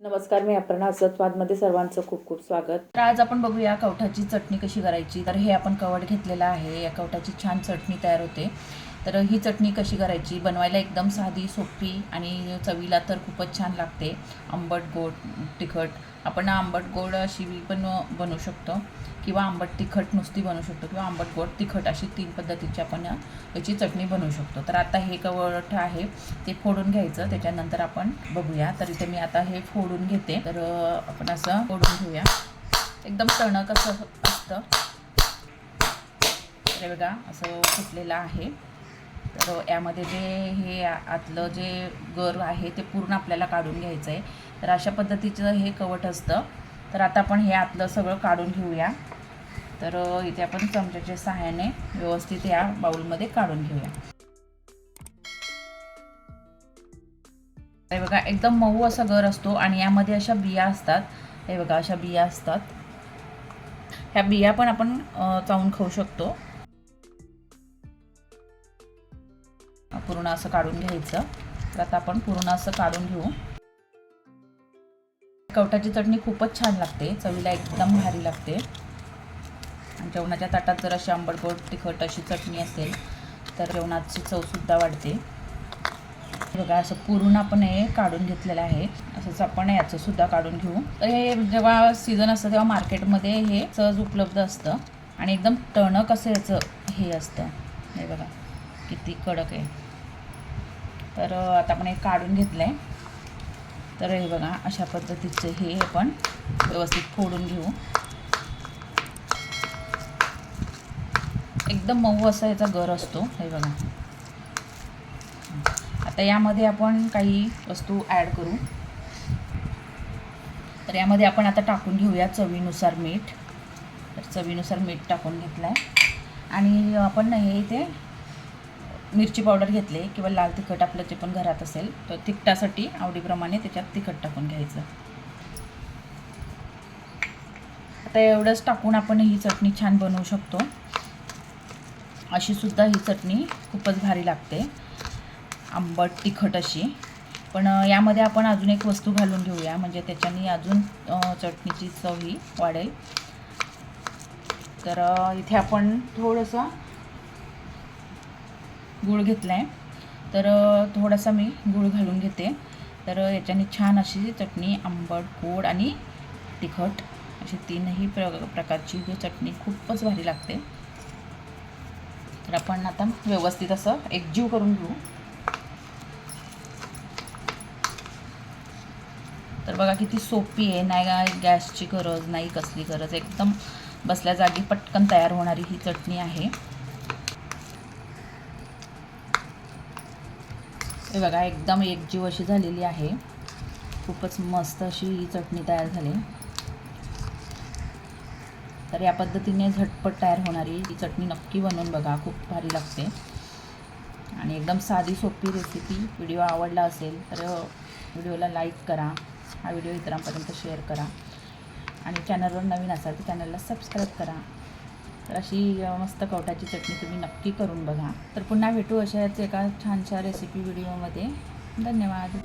नमस्कार मी अपर्णा असतवादमध्ये सर्वांचं खूप खूप स्वागत. तर आज आपण बघूया कवठाची चटणी कशी करायची. तर हे आपण कवट घेतलेलं आहे. या कवठाची छान चटणी तयार होते. तर ही चटणी कशी करायची? बनवायला एकदम साधी सोपी आणि चवीला तर खूपच छान लागते. आंबट गोड तिखट. आपण आंबट गोड अशी पण बनवू शकतो. किंवा आंबट तिखट नुसती बनवू शकतो. किंवा आंबट गोड तिखट अशी तीन पद्धतीची आपण याची चटणी बनवू शकतो. तर आता हे कवठ आहे ते फोडून घ्यायचं. त्याच्यानंतर आपण बघूया. तर इथे मी आता हे फोडून घेते. तर आपण असं फोडून घेऊया. एकदम टणक असं असतं. बघा असं फुटलेलं आहे. तर यामध्ये जे हे आतलं जे गर आहे ते पूर्ण आपल्याला काढून घ्यायचं आहे तर अशा पद्धतीचं हे कवट असतं. तर आता आपण हे आतलं सगळं काढून घेऊया. तर इथे आपण चमच्याच्या सहाय्याने व्यवस्थित या बाउलमध्ये काढून घेऊया. हे बघा एकदम मऊ असा गर असतो आणि यामध्ये अशा बिया असतात. हे बघा अशा बिया असतात. ह्या बिया पण आपण चावून खाऊ शकतो. पूर्ण असं काढून घ्यायचं. तर आता आपण पूर्ण असं काढून घेऊ. कवटाची चटणी खूपच छान लागते. चवीला एकदम भारी लागते. आणि जेवणाच्या ताटात जर अशी आंबडगोड तिखट अशी चटणी असेल तर जेवणाची चवसुद्धा वाढते. बघा असं पूर्ण आपण हे काढून घेतलेलं आहे. असंच आपण याचं सुद्धा काढून घेऊ. तर हे जेव्हा सीझन असतं तेव्हा मार्केटमध्ये हे सहज उपलब्ध असतं. आणि एकदम टणक असं याचं हे असतं. हे बघा किती कडक आहे. तर आता आपण हे काढून घेतलं आहे तर हे बघा अशा पद्धतीचं हे आपण व्यवस्थित फोडून घेऊ. एकदम मऊ असा याचा गर असतो हे बघा. आता यामध्ये आपण काही वस्तू ॲड करू. तर यामध्ये आपण आता टाकून घेऊया चवीनुसार मीठ. तर चवीनुसार मीठ टाकून घेतलं आहे आणि आपण हे इथे मिरची पावडर घेतले किंवा लाल तिखट आपलं जे पण घरात असेल तर तिखटासाठी आवडीप्रमाणे त्याच्यात तिखट टाकून घ्यायचं. आता एवढंच टाकून आपण ही चटणी छान बनवू शकतो. अशी सुद्धा ही चटणी खूपच भारी लागते. आंबट तिखट अशी. पण यामध्ये आपण अजून एक वस्तू घालून घेऊया म्हणजे त्याच्याने अजून चटणीची चव ही वाढेल. तर इथे आपण थोडंसं गूळ घेतला आहे तर थोडासा मी गूळ घालून घेते. तर याच्याने छान अशी चटणी आंबट गोड आणि तिखट अशी तीनही प्र प्रकारची ही चटणी खूपच भारी लागते. तर आपण आता व्यवस्थित असं एकजीव करून घेऊ. तर बघा किती सोपी आहे. नाही गॅसची गरज नाही कसली गरज. एकदम बसल्या जागी पटकन तयार होणारी ही चटणी आहे. हे बघा एकदम एकजीव अशी झालेली आहे. खूपच मस्त अशी ही चटणी तयार झाली. तर या पद्धतीने झटपट तयार होणारी ही चटणी नक्की बनवून बघा खूप भारी लागते. आणि एकदम साधी सोपी रेसिपी व्हिडिओ आवडला असेल तर व्हिडिओला लाईक करा हा व्हिडिओ इतरांपर्यंत शेअर करा. आणि चॅनलवर नवीन असाल तर चॅनलला सबस्क्राईब करा. तर अशी मस्त कवटाची चटणी तुम्ही नक्की करून बघा. तर पुन्हा भेटू अशाच एका छानशा रेसिपी व्हिडिओमध्ये धन्यवाद.